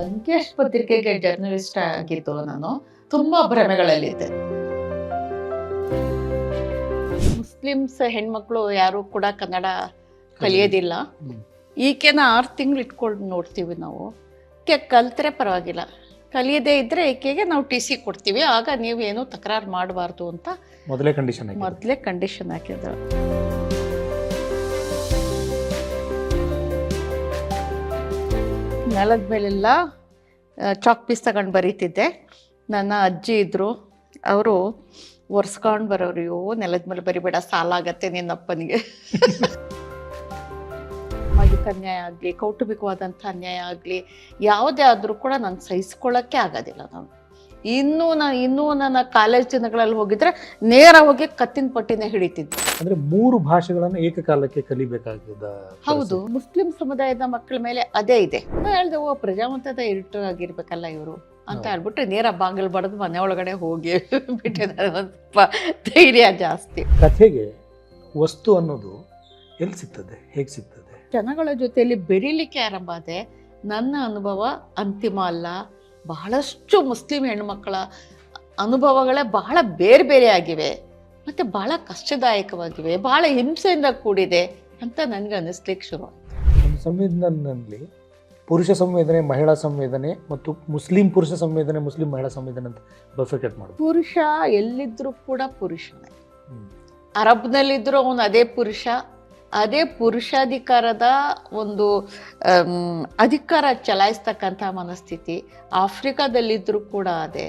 ಲಂಕೇಶ್ ಪತ್ರಿಕೆಗೆ ಜರ್ನಲಿಸ್ಟ್ ಆಗಿದ್ದು ನಾನು ತುಂಬಾ ಭ್ರಮೆಗಳಲ್ಲಿದ್ದೆ ಮುಸ್ಲಿಮ್ಸ್ ಹೆಣ್ಮಕ್ಳು ಯಾರು ಕೂಡ ಕನ್ನಡ ಕಲಿಯೋದಿಲ್ಲ. ಈಕೆನ ಆರು ತಿಂಗಳು ಇಟ್ಕೊಂಡು ನೋಡ್ತೀವಿ ನಾವು. ಈಕೆ ಕಲ್ತ್ರೆ ಪರವಾಗಿಲ್ಲ. ಕಲಿಯದೇ ಇದ್ರೆ ಈಕೆಗೆ ನಾವು ಟಿ ಸಿ ಕೊಡ್ತೀವಿ. ಆಗ ನೀವು ಏನು ತಕರಾರು ಮಾಡಬಾರ್ದು ಅಂತ ಮೊದಲೇ ಕಂಡೀಷನ್ ಮೊದಲೇ ಕಂಡೀಷನ್ ಹಾಕಿದ್ರು ನೆಲದ ಮೇಲೆಲ್ಲ ಚಾಕ್ ಪೀಸ್ ತಗೊಂಡು ಬರೀತಿದ್ದೆ. ನನ್ನ ಅಜ್ಜಿ ಇದ್ದರು ಅವರು ಒರೆಸ್ಕೊಂಡು ಬರೋರು ನೆಲದ ಮೇಲೆ ಬರಿಬೇಡ ಸಾಲ ಆಗತ್ತೆ ನಿನ್ನಪ್ಪನಿಗೆ. ಸಾಮಾಜಿಕ ಅನ್ಯಾಯ ಆಗಲಿ, ಕೌಟುಂಬಿಕವಾದಂಥ ಅನ್ಯಾಯ ಆಗಲಿ, ಯಾವುದೇ ಆದರೂ ಕೂಡ ನಾನು ಸಹಿಸ್ಕೊಳ್ಳೋಕ್ಕೆ ಆಗೋದಿಲ್ಲ ನಾನು. ಇನ್ನೂ ನಾನು ಇನ್ನೂ ನನ್ನ ಕಾಲೇಜ್ ದಿನಗಳಲ್ಲಿ ಹೋಗಿದ್ರೆ ನೇರ ಹೋಗಿ ಕತ್ತಿನ ಪಟ್ಟಿನೇ ಹಿಡಿತಿದ್ದೆ ಅಂದ್ರೆ ಮೂರು ಭಾಷೆಗಳನ್ನು ಏಕಕಾಲಕ್ಕೆ ಕಲಿಬೇಕಾಗಿದ್ದ ಹೌದು ಮುಸ್ಲಿಂ ಸಮುದಾಯದ ಮಕ್ಕಳ ಮೇಲೆ ಅದೇ ಇದೆ. ಹೇಳಿದೆ ಓ ಪ್ರಜಾವಂತದ ಎಡಿಟರ್ ಆಗಿರ್ಬೇಕಲ್ಲ ಇವರು ಅಂತ ಹೇಳ್ಬಿಟ್ರೆ ಹೇಳ್ಬಿಟ್ಟು ನೇರ ಬಾಗಿಲು ಬಡದು ಮನೆ ಒಳಗಡೆ ಹೋಗಿ ಬಿಟ್ಟಿದ್ದಾರೆ. ಸ್ವಲ್ಪ ಧೈರ್ಯ ಜಾಸ್ತಿ. ಕಥೆಗೆ ವಸ್ತು ಅನ್ನೋದು ಎಲ್ಲಿ ಸಿಗ್ತದೆ? ಹೇಗೆ ಸಿಗ್ತದೆ? ಜನಗಳ ಜೊತೆಯಲ್ಲಿ ಬೆರೀಲಿಕ್ಕೆ ಆರಂಭ ಆದೆ ನನ್ನ ಅನುಭವ ಅಂತಿಮ ಅಲ್ಲ. ಬಹಳಷ್ಟು ಮುಸ್ಲಿಂ ಹೆಣ್ಣುಮಕ್ಕಳ ಅನುಭವಗಳೇ ಬಹಳ ಬೇರೆ ಬೇರೆ ಆಗಿವೆ. ಮತ್ತು ಬಹಳ ಕಷ್ಟದಾಯಕವಾಗಿವೆ. ಬಹಳ ಹಿಂಸೆಯಿಂದ ಕೂಡಿದೆ ಅಂತ ನನಗೆ ಅನ್ನಿಸ್ಲಿಕ್ಕೆ ಶುರು ನಮ್ಮ ಸಂವಿಧಾನದಲ್ಲಿ ಪುರುಷ ಸಂವೇದನೆ ಮಹಿಳಾ ಸಂವೇದನೆ ಮತ್ತು ಮುಸ್ಲಿಂ ಪುರುಷ ಸಂವೇದನೆ ಮುಸ್ಲಿಂ ಮಹಿಳಾ ಸಂವೇದನೆ ಅಂತ ಬಫೆಕೆಟ್ ಮಾಡೋದು. ಪುರುಷ ಎಲ್ಲಿದ್ರೂ ಕೂಡ ಪುರುಷನೇ. ಅರಬ್ನಲ್ಲಿದ್ದರೂ ಅವನು ಅದೇ ಪುರುಷ ಅದೇ ಪುರುಷಾಧಿಕಾರದ ಒಂದು ಅಧಿಕಾರ ಚಲಾಯಿಸ್ತಕ್ಕಂಥ ಮನಸ್ಥಿತಿ ಆಫ್ರಿಕಾದಲ್ಲಿದ್ದರೂ ಕೂಡ ಅದೇ.